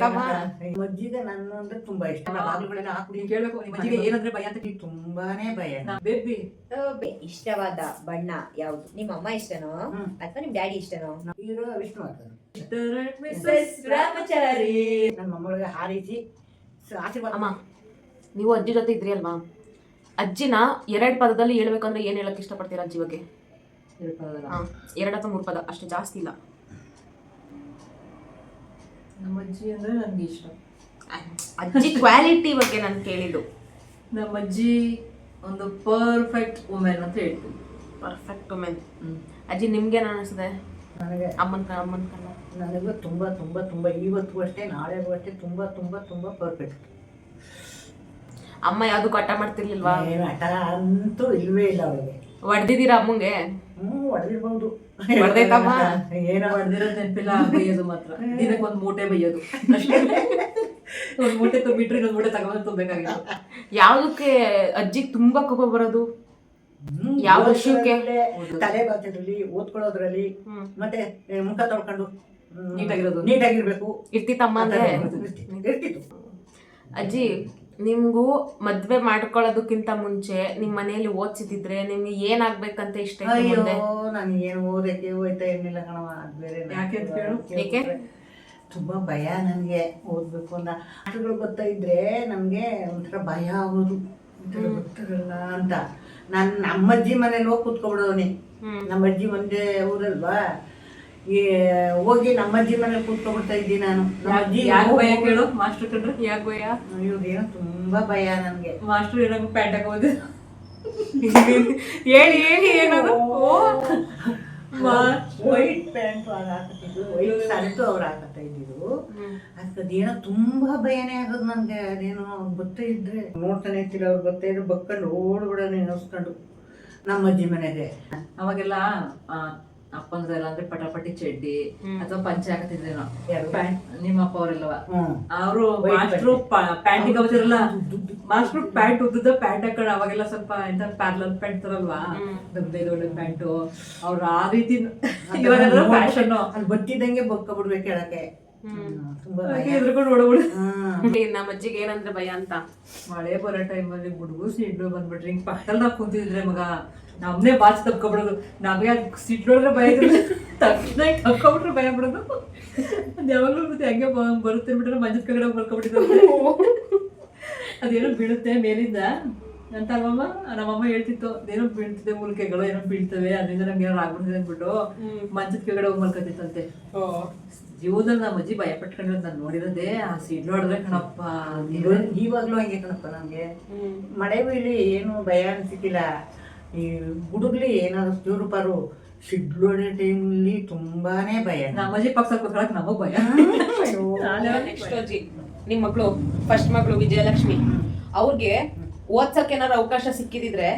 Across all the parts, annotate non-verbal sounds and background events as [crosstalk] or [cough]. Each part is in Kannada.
ಗೊತ್ತಾಯ್ತಮ್ಮ ಮಜ್ಜಿಗೆ ನನ್ನ ಅಂದ್ರೆ ತುಂಬಾ ಇಷ್ಟ. ಬಾಗಿಲುಗಳೆಲ್ಲ ಹಾಕ್ಬಿಡಿ. ಕೇಳಬೇಕು ಮಜ್ಜಿಗೆ ಏನಂದ್ರೆ ಭಯ ಅಂತ ತುಂಬಾನೇ ಭಯ. ಬೇಬಿ. ಇಷ್ಟವಾದ ಬಣ್ಣ ಯಾವುದು? ನಿಮ್ಮ ಅಮ್ಮ ಇಷ್ಟನೋ. ಅಥವಾ ನಿಮ್ ಡ್ಯಾಡಿ ಇಷ್ಟನೋ? ಇರೋ ವಿಷ್ಣುವರ್ಧನ್ ರಾಮಚಾರಿ ನಮ್ಮ ಮೊಮ್ಮಗಳಿಗೆ ಹಾರಿಸಿ ಆಶೀರ್ವಾದ ಅಮ್ಮ ನೀವು ಅಜ್ಜಿ ಜೊತೆ ಇದ್ರಿ ಅಲ್ವಾ? ಅಜ್ಜಿನ ಎರಡ್ ಪದದಲ್ಲಿ ಹೇಳ್ಬೇಕಂದ್ರೆ ಏನ್ ಹೇಳಕ್ ಇಷ್ಟಪಡ್ತೀರಾ ಅಜ್ಜಿ ಬಗ್ಗೆ? ಹಾ ಎರಡ್ ಅಥವಾ ಮೂರು ಪದ. ಅಷ್ಟು ಜಾಸ್ತಿ ಇಲ್ಲ. ನಮ್ಮ ಅಜ್ಜಿ ಅಂದರೆ ನನಗೆ ಇಷ್ಟ. ಅಜ್ಜಿ ಕ್ವಾಲಿಟಿ ಬಗ್ಗೆ ನಾನು ಕೇಳಿದ್ದು. ನಮ್ಮ ಅಜ್ಜಿ ಒಂದು ಪರ್ಫೆಕ್ಟ್ ವುಮೆನ್ ಅಂತ ಹೇಳ್ತೀನಿ. ಪರ್ಫೆಕ್ಟ್ ವುಮೆನ್ ಅಜ್ಜಿ ನಿಮ್ಗೆ ಅನಿಸ್ತದೆ ನನಗೆ ಅಮ್ಮನ ಕ- ಅಮ್ಮನ ಕಲ್ಲ ನನಗೂ ತುಂಬ ತುಂಬ ತುಂಬ ಇವತ್ತಿಗೂ ಅಷ್ಟೇ ನಾಳೆಗೂ ಅಷ್ಟೇ ತುಂಬ ತುಂಬ ತುಂಬ ಪರ್ಫೆಕ್ಟ್ ಅಮ್ಮ ಯಾವುದು ಕಟ್ಟ ಮಾಡ್ತಿರ್ಲಿಲ್ವಾ? ಏನು ಹಠ ಅಂತೂ ಇಲ್ವೇ ಇಲ್ಲ ಅವಳಿಗೆ ಹೊಡ್ದಿದ್ದೀರಾ ಅಮ್ಮಂಗೆ? ಹೊಡೆದಿರ್ಬೋದು ಹೊಡ್ದೈತಮ್ಮ? [laughs] ಏನೋ ಹೊಡೆದಿರೋದು ನೆನಪಿಲ್ಲ ಬೈಯೋದು ಮಾತ್ರ. ದಿನಕ್ಕೆ ಒಂದ್ ಮೂಟೆ ಬೈಯೋದು. ಅಷ್ಟೇ. [laughs] ಒಂದ್ ಮೂಟೆ ತುಂಬಿಟ್ರೆ ಇನ್ನೊಂದ್ ಮೂಟೆ ತಗೊಂಡು ತುಂಬಬೇಕಾಗಿತ್ತು. ಯಾವ್ದಕ್ಕೆ ಅಜ್ಜಿಗ್ ತುಂಬಾ ಕೋಪ ಬರೋದು? ಯಾವ ವಿಷಯಕ್ಕೆ? ತಲೆ ಬಾಚೋದ್ರಲ್ಲಿ ಓದ್ಕೊಳ್ಳೋದ್ರಲ್ಲಿ ಮತ್ತೆ ಮುಖ ತೊಳ್ಕೊಂಡು ನೀಟಾಗಿರೋದು. ನೀಟಾಗಿರ್ಬೇಕು. ಇರ್ತಿತ್ತಮ್ಮ ಅಂದ್ರೆ? ಇರ್ತಿತ್ತು. ಅಜ್ಜಿ ನಿಮ್ಗೂ ಮದ್ವೆ ಮಾಡ್ಕೊಳ್ಳೋದಕ್ಕಿಂತ ಮುಂಚೆ ನಿಮ್ ಮನೆಯಲ್ಲಿ ಓದ್ಸಿದ್ರೆ ನಿಮ್ಗೆ ಏನಾಗ್ಬೇಕಂತ ಇಷ್ಟ ಇತ್ತು ಅಯ್ಯೋ ಮುಂದೆ? ನಾನು ಏನು ಓದಕ್ಕೆ ಹೋಯ್ತಾ ಇರ್ಲಿಲ್ಲ ಕಣವ ಅದ್ ಬೇರೆ ಯಾಕೆ ಅಂತ ಕೇಳು? ಏಕೆ? ತುಂಬಾ ಭಯ ನನಗೆ ಓದ್ಬೇಕು ಅಂತ. ಆಟಗಳು ಗೊತ್ತಾ ಇದ್ರೆ ನಮ್ಗೆ ಒಂಥರ ಭಯ ಆಗೋದು. ಒಂಥರ ಗೊತ್ತಿರಲ್ಲ ಅಂತ. ನಾನು ನಮ್ಮ ಅಜ್ಜಿ ಮನೇಲಿ ಹೋಗಿ ಕೂತ್ಕೊಬಿಡೋನಿ ನಮ್ಮಜ್ಜಿ ನಮ್ಮ ಅಜ್ಜಿ ಒಂದೇ ಊರಲ್ವಾ? ಈ ಹೋಗಿ ನಮ್ಮ ಅಜ್ಜಿ ಮನೇಲಿ ಕೂತ್ಕೊಬಿಡ್ತಾ ಇದ್ದೀನಿ ನಾನು. ಯಾಕೆ ಭಯ ಕೇಳು? ಮಾಸ್ಟರ್ ಕಂಡ್ರೆ ಅಯ್ಯೋ ಭಯ? ತುಂಬಾ ಭಯ ನನಗೆ. ಮಾಸ್ಟರ್ ಇರಂಗ್ ಪ್ಯಾಂಟ್ ಹೋದ್ರು. ಹೇಳಿ ಹೇಳಿ ಏನದು ಓ. ವೈಟ್ ಪ್ಯಾಂಟ್ ಹಾಕತ್ತಿದ್ರು. ವೈಟ್ ಶರ್ಟು ಅವ್ರು ಹಾಕತ್ತಾ ಇದ್ದಿದ್ರು. ಅದೇನೋ ತುಂಬಾ ಭಯನೇ ಆಗೋದು ನನ್ಗೆ. ಅದೇನೋ ಗೊತ್ತೇ ಇದ್ರೆ. ನೋಡ್ತಾನೆ ಇರ್ತೀರ ಅವ್ರು ಗೊತ್ತೇ ಇದ್ರೆ ಬಕ್ಕಂಡು ಓಡ್ಬಿಡೋಣ ನೆನೆಸ್ಕೊಂಡು ನಮ್ಮ ಅಜ್ಜಿ ಮನೆಗೆ. ಅವಾಗೆಲ್ಲ ಆ, ಅಪ್ಪಂದ್ರೆಲ್ಲ ಅಂದ್ರೆ ಪಟಾಪಟಿ ಚಡ್ಡಿ ಅಥವಾ ಪಂಚೆ ಹಾಕತಿದ್ರೇನೋ ಯಾರು? ನಿಮ್ಮ ಅಪ್ಪ ಅವರೆಲ್ಲವ? ಅವರು ಮಾಸ್ಟ್ರು ಪ್ಯಾಂಟಿಗೆ ಹೋಗ್ತಿರಲ್ಲ? ಮಾಸ್ಟ್ರು ಪ್ಯಾಂಟ್ ಉದ್ದದ ಪ್ಯಾಂಟ್ ಹಾಕೊಂಡು ಅವಾಗೆಲ್ಲ ಸ್ವಲ್ಪ ಎಂತ ಪ್ಯಾರ್ಲರ್ ಪ್ಯಾಂಟ್ ತರಲ್ವಾ? ದೊಡ್ಡ ದೊಡ್ಡ ಪ್ಯಾಂಟ್ ಅವ್ರು ಆ ರೀತಿ [laughs] ಇವಾಗೆಲ್ಲ ಫ್ಯಾಷನ್ ಅಲ್ಲಿ ಬತ್ತಿದಂಗೆ ಬೊಕ್ಕ ಹ್ಮ್. ನಮ್ಮ ಅಜ್ಜಿಗೆ ಏನಂದ್ರೆ ಭಯ ಅಂತ. ಮಳೆ ಬರೋ ಟೈಮಲ್ಲಿ ಗುಡುಗು ಸಿಡ್ಲು ಬಂದ್ಬಿಟ್ರಿ ಹಿಂಗ್ ಪಕ್ಕದಲ್ಲಿ ಕುಂತಿದ್ರೆ ಮಗ. ನಮ್ನೇ ಬಾಚಿ ತಪ್ಕೊಬಿಡೋದು. ನಮಗೆ ಅದು ನೋಡ್ರೆ ಭಯ ಇದ್ರೆ ತಕ್ಷಣ ತಪ್ಕೊಬಿಟ್ರೆ ಭಯ ಬಿಡೋದು. ಅದು ಯಾವಾಗಲೂ ಮತ್ತೆ ಹಂಗೆ ಬರುತ್ತೆ ಬಿಟ್ರೆ ಮಂಜದ ಕಡೆ ಬರ್ಕೊಬಿಟ್ಟಿದ್ದಾರೆ ಅದೇನೋ ಬೀಳುತ್ತೆ ಮೇಲಿಂದ. ಅಂತ ಅಮ್ಮಮ್ಮ ನಮ್ಮಮ್ಮ ಹೇಳ್ತಿತ್ತು ಅದೇನೋ ಬೀಳ್ತಿದೆ ಮೂಲಿಕೆಗಳು ಏನೋ ಬೀಳ್ತವೆ ಅದರಿಂದ ನಮ್ಗೆ ಏನೋ ಆಗ್ಬಿಡ್ತಿದೆ ಅಂದ್ಬಿಟ್ಟು ಮಂಚದ ಕೆಳಗಡೆ ಹೋಗಿ ಮಲ್ಕೊತಿತ್ತಂತೆ. ಜೀವನದಲ್ಲಿ ನಮ್ಮ ಅಜ್ಜಿ ಭಯ ಪಟ್ಕೊಂಡಿರೋದು ನಾನು ನೋಡಿರೋದೇ ಆ ಸಿಡ್ಲು ಹೊಡೆದ್ರೆ ಕಣಪ್ಪ ಇವ- ಇವಾಗ್ಲೂ ಹಂಗೆ ಕಣಪ್ಪ ನಮ್ಗೆ. ಮಳೆ ಬೀಳಿ ಏನು ಭಯ ಅನ್ಸಿಕ್ಕಿಲ್ಲ. ಈ ಹುಡುಗ್ಲಿ ಏನಾದ್ರು ಚೂರುಪಾರು ಸಿಡ್ಲೋಡ ಟೈಮ್ಲಿ ತುಂಬಾನೇ ಭಯ. ನಮ್ಮ ಅಜ್ಜಿ ಪಕ್ಕ ಕೂತ್ಕೊಳಕ್ ನಮಗ್ ಭಯ. ನೆಕ್ಸ್ಟ್ ಅಜ್ಜಿ ನಿಮ್ ಮಗಳು ಫಸ್ಟ್ ಮಗಳು ವಿಜಯಲಕ್ಷ್ಮಿ. ಅವ್ರಿಗೆ ಓದ್ಸಕ್ ಏನಾರ ಅವಕಾಶ ಸಿಕ್ಕಿದಿದ್ರೆ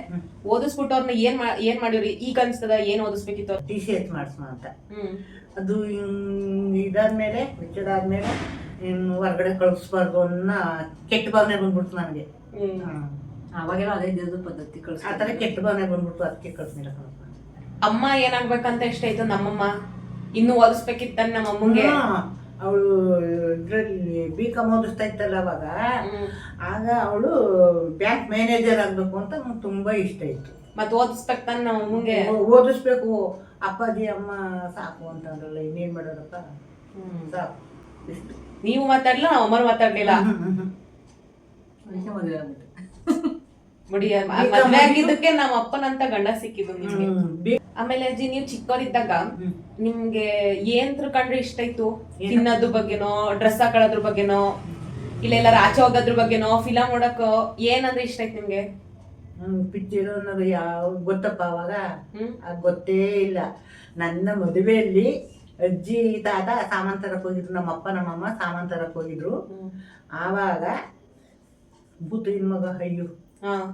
ಓದಿಸ್ಬಿಟ್ಟು ಅವ್ರನ್ನ ಏನ್ ಏನ್ ಮಾಡಿವ್ರಿ? ಈಗ ಅನ್ಸ್ತದ ಏನ್ ಓದಿಸ್ಬೇಕಿತ್ತು? ಟಿ ಸಿ ಎಚ್ ಮಾಡಿಸ್ಮ ಅಂತ ಅದು ಇದಾದ್ಮೇಲೆ ಆದ್ಮೇಲೆ ಇನ್ನು ಹೊರಗಡೆ ಕಳಿಸ್ಬಾರ್ದು ಅನ್ನ ಕೆಟ್ಟ ಭಾವನೆ ಬಂದ್ಬಿಡ್ತು ನನಗೆ. ಅವಾಗೆಲ್ಲ ಅದೇ ಇದ್ದಿದ್ದು ಪದ್ಧತಿ ಆ ಕಳ್ಸ ಥರ ಕೆಟ್ಟ ಭಾವನೆ ಬಂದ್ಬಿಟ್ಟು ಅದಕ್ಕೆ ಕಳ್ಸಿಲ್ಲ ಅಮ್ಮ ಏನಾಗ್ಬೇಕಂತ ಇಷ್ಟ ಆಯ್ತು ನಮ್ಮಮ್ಮ? ಇನ್ನು ಓದಿಸ್ಬೇಕಿತ್ತ ನಮ್ಮ ಅಮ್ಮಂಗೆ ಅವಳು ಇದ್ರಲ್ಲಿ ಬಿ ಕಾಮ್ ಓದಿಸ್ತಾ ಇತ್ತಲ್ಲ ಅವಾಗ. ಆಗ ಅವಳು ಬ್ಯಾಂಕ್ ಮ್ಯಾನೇಜರ್ ಆಗ್ಬೇಕು ಅಂತ ನಂಗೆ ತುಂಬಾ ಇಷ್ಟ ಇತ್ತು ಮತ್ತೆ ಓದಿಸ್ಬೇಕು ತಾನೆ ನಮ್ಮ ಅಮ್ಮಂಗೆ ಓ- ಓದಿಸ್ಬೇಕು. ಅಪ್ಪಾಜಿ ಅಮ್ಮ ಸಾಕು ಅಂತಂದ್ರಲ್ಲ ಇನ್ನೇನ್ ಮಾಡೋದಪ್ಪ? ಸಾಕು. ಇಷ್ಟು ನೀವು ಮಾತಾಡ್ಲಿಲ್ಲ? ನಮ್ಮ ಅಮ್ಮರು ಮಾತಾಡ್ಲಿಲ್ಲ ಮದುವೆ ಆಗ್ಬಿಟ್ಟೆ ಬಿಡಿ ಮದ್ವೆ ಆಗಿದ್ದಕ್ಕೆ ನಮ್ಮ ಅಪ್ಪನಂತ ಗಂಡ ಸಿಕ್ಕಿದ್ದು ನಿಮ್ಗೆ. ಆಮೇಲೆ ಅಜ್ಜಿ ನೀವು ಚಿಕ್ಕವರಿದ್ದಾಗ. ನಿಮ್ಗೆ ಏನ್ರ ಕಂಡ್ರೆ ಇಷ್ಟ ಇತ್ತು? ತಿನ್ನೋದ್ರ ಬಗ್ಗೆನೋ ಡ್ರೆಸ್ ಹಾಕೊಳ್ಳೋದ್ರ ಬಗ್ಗೆನೋ ಇಲ್ಲ ಎಲ್ಲಾರ ಆಚೆ ಹೋಗೋದ್ರ ಬಗ್ಗೆನೋ ಫಿಲಂ ನೋಡಕ್ಕೋ ಏನಂದ್ರೆ ಇಷ್ಟ ಆಯ್ತು ನಿಮ್ಗೆ? ಹ್ಮ್ ಪಿಕ್ಚರ್ ಅನ್ನೋದು ಯಾವ ಗೊತ್ತಪ್ಪ ಅವಾಗ? ಹ್ಮ್. ಗೊತ್ತೇ ಇಲ್ಲ. ನನ್ನ ಮದುವೆಯಲ್ಲಿ ಅಜ್ಜಿ ತಾತ ಸಾಮಾನ್ ತರಕ್ ಹೋಗಿದ್ರು. ನಮ್ಮ ಅಪ್ಪ ನಮ್ಮಮ್ಮ ಸಾಮಾನ್ ತರಕ್ ಹೋಗಿದ್ರು. ಆವಾಗ ಭೂತೈನ್ ಮಗ ಅಯ್ಯೋ ಹಾಂ.